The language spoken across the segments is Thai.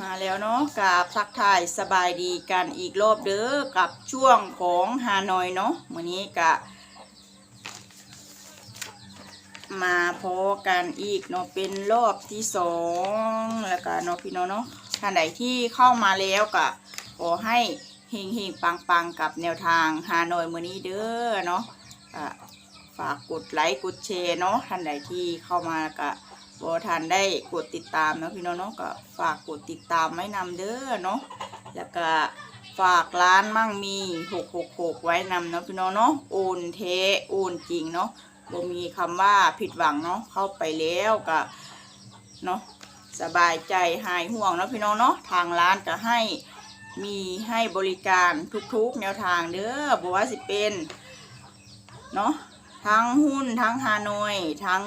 มาแล้วเนาะกับทักทายสบายดีกันอีกรอบเด้อกับช่วงของฮานอยเนาะวันนี้กะมาพอกันอีกเนาะเป็นรอบที่สองแล้วก็เนาะพี่น้องเนาะท่านใดที่เข้ามาแล้วก็ขอให้เฮงเฮงปังปังกับแนวทางฮานอยมื้อนี้เด้อเนาะอะฝากกดไลค์กดแชร์เนาะท่านใดที่เข้ามาก็ บ่ทันได้กดติดตามนะพี่น้องเนาะก็ฝากกดติดตามไว้นำเด้อเนาะแล้วก็ฝากร้านมั่งมี666ไว้นำเนาะพี่น้องเนาะโอนเทโอนจริงเนาะบ่มีคำว่าผิดหวังเนาะเข้าไปแล้วก็เนาะสบายใจหายห่วงเนาะพี่น้องเนาะทางร้านก็ให้มีให้บริการทุกๆ แนวทางเด้อบ่ว่าสิเป็นเนาะทั้งหุ้นทั้งฮานอยทั้ง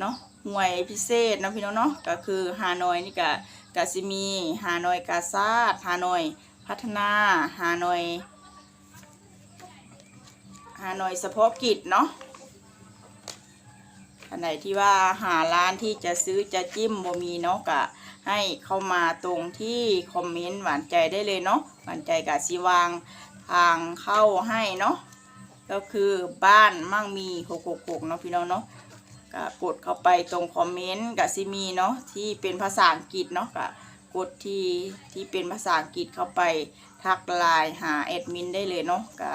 เนาะ หวยพิเศษนะพี่น้องเนาะก็คือฮานอยนี่ก็กสิมีฮานอยกาซาดฮานอยพัฒนาฮานอยฮานอยเฉพาะกิจเนาะท่านไหนที่ว่าหาร้านที่จะซื้อจะจิ้มบ่มีเนาะก็ให้เข้ามาตรงที่คอมเมนต์หวานใจได้เลยเนาะหวานใจกับสีวางทางเข้าให้เนาะก็คือบ้านมั่งมีหกหกหกเนาะพี่น้องเนาะ ก็กดเข้าไปตรงคอมเมนต์กับซีมีเนาะที่เป็นภาษาอังกฤษเนาะก็กดที่ที่เป็นภาษาอังกฤษเข้าไปทักไลน์หาแอดมินได้เลยเนาะก็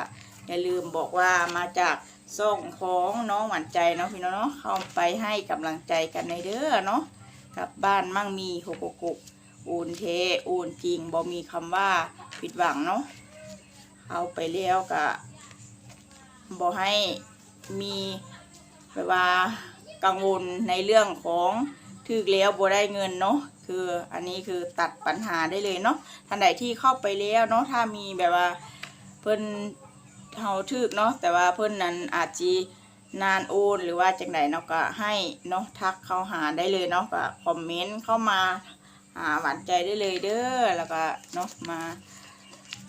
อย่าลืมบอกว่ามาจากส่งของน้องหวานใจเนาะพี่น้องเนาะเข้าไปให้กำลังใจกันในเด้อเนาะกับบ้านมั่งมีหกกกอูนเทอูนจริงบ่มีคำว่าผิดหวังเนาะเอาไปแล้วก็บ่ให้มีแบบว่า กังวลในเรื่องของถึกแล้วบ่ได้เงินเนาะคืออันนี้คือตัดปัญหาได้เลยเนาะท่านใดที่เข้าไปแล้วเนาะถ้ามีแบบว่าเพิ่นเฮาทึกเนาะแต่ว่าเพิ่นนั้นอาจจีนานโอนหรือว่าจังไดเนาะก็ให้เนาะทักเข้าหาได้เลยเนาะก็คอมเมนต์เข้ามาหาหวานใจได้เลยเด้อแล้วก็เนาะมา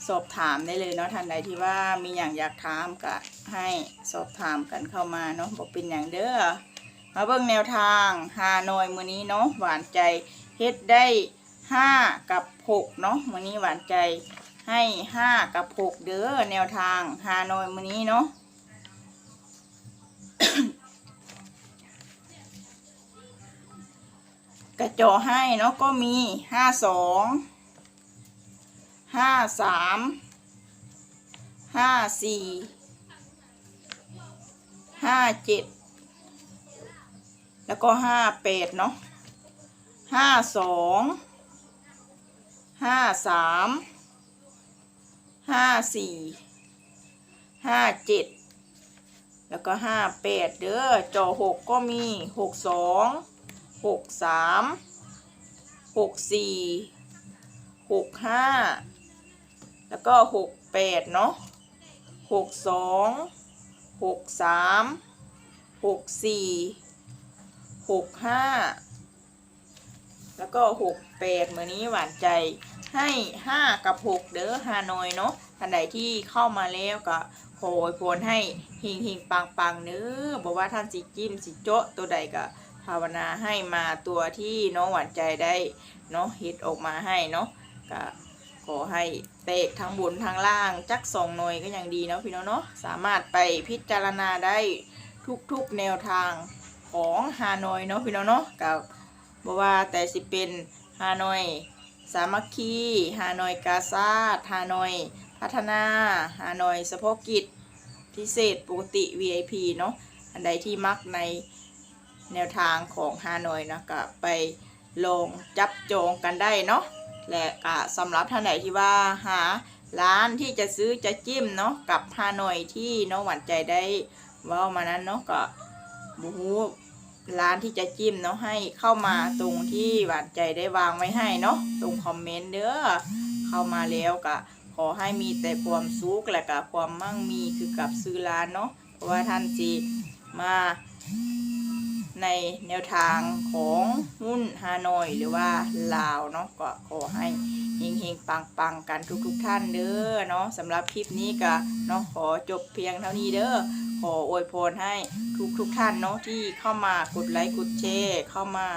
สอบถามได้เลยเนาะท่านใดที่ว่ามีอย่างอยากถามก็ให้สอบถามกันเข้ามาเนาะบอกเป็นอย่างเด้อ มาเบิ่งแนวทางฮานอยมือนี้เนาะหวานใจเฮ็ดได้ห้ากับหกเนาะมือนี้หวานใจให้ห้ากับหกเด้อแนวทางฮานอยมือนี้เนาะกระจอให้เนาะก็มีห้าสองห้าสามห้าสี่ห้าเจ็ด แล้วก็ห้าแปดเนาะห้าสองห้าสามห้าสี่ห้าเจ็ดแล้วก็ห้าแปดเด้อจอหกก็มีหกสองหกสามหกสี่หกห้าแล้วก็หกแปดเนาะหกสองหกสามหกสี่ หกห้าแล้วก็หกแปดมือนี้หวานใจให้ห้ากับหกเด้อฮานอยเนาะท่านใดที่เข้ามาแล้วก็ขออยพรให้เฮงเฮงปังปังๆเด้อบอกว่าท่านสิจิ้มสิโจะตัวใดก็ภาวนาให้มาตัวที่น้องหวานใจได้เนาะฮิตออกมาให้เนาะก็ขอให้เตะทั้งบนทั้งล่างจักสองหน่วยก็ยังดีเนาะพี่น้องเนาะสามารถไปพิจารณาได้ทุกๆแนวทาง ของฮานอยเนาะพี่น้องเนาะกับบอกว่าแต่สิเป็นฮานอย สามัคคีฮานอยกาซาดฮานอยพัฒนาฮานอยเฉพาะกิจพิเศษปกติ VIP เนาะอันใดที่มักในแนวทางของฮานอยนะก็ไปลงจับจองกันได้เนาะและก็สำหรับท่านไหนที่ว่าหาร้านที่จะซื้อจะจิ้มเนาะกับฮานอยที่น้องหวานใจได้ว่ามานั้นเนาะก็ บูฮูร้านที่จะจิ้มเนาะให้เข้ามาตรงที่หวานใจได้วางไว้ให้เนาะตรงคอมเมนต์เด้อเข้ามาแล้วก็ขอให้มีแต่ความสุขและก็ความมั่งมีคือกับซื้อร้านเนาะเพราะว่าท่านจีมา ในแนวทางของหุ้นฮานอยหรือว่าลาวเนาะก็ขอให้เฮงๆปังๆกันทุกๆท่านเด้อเนาะสำหรับคลิปนี้ก็เนาะขอจบเพียงเท่านี้เด้อขออวยพรให้ทุกทุกๆท่านเนาะที่เข้ามากดไลค์กดแชร์เข้ามา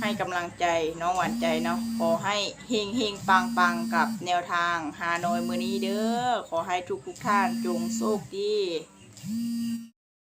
ให้กำลังใจน้องหวานใจเนาะขอให้เฮงเฮงปังปังกับแนวทางฮานอยมือนี้เด้อขอให้ทุกทุกท่านจงโชคดี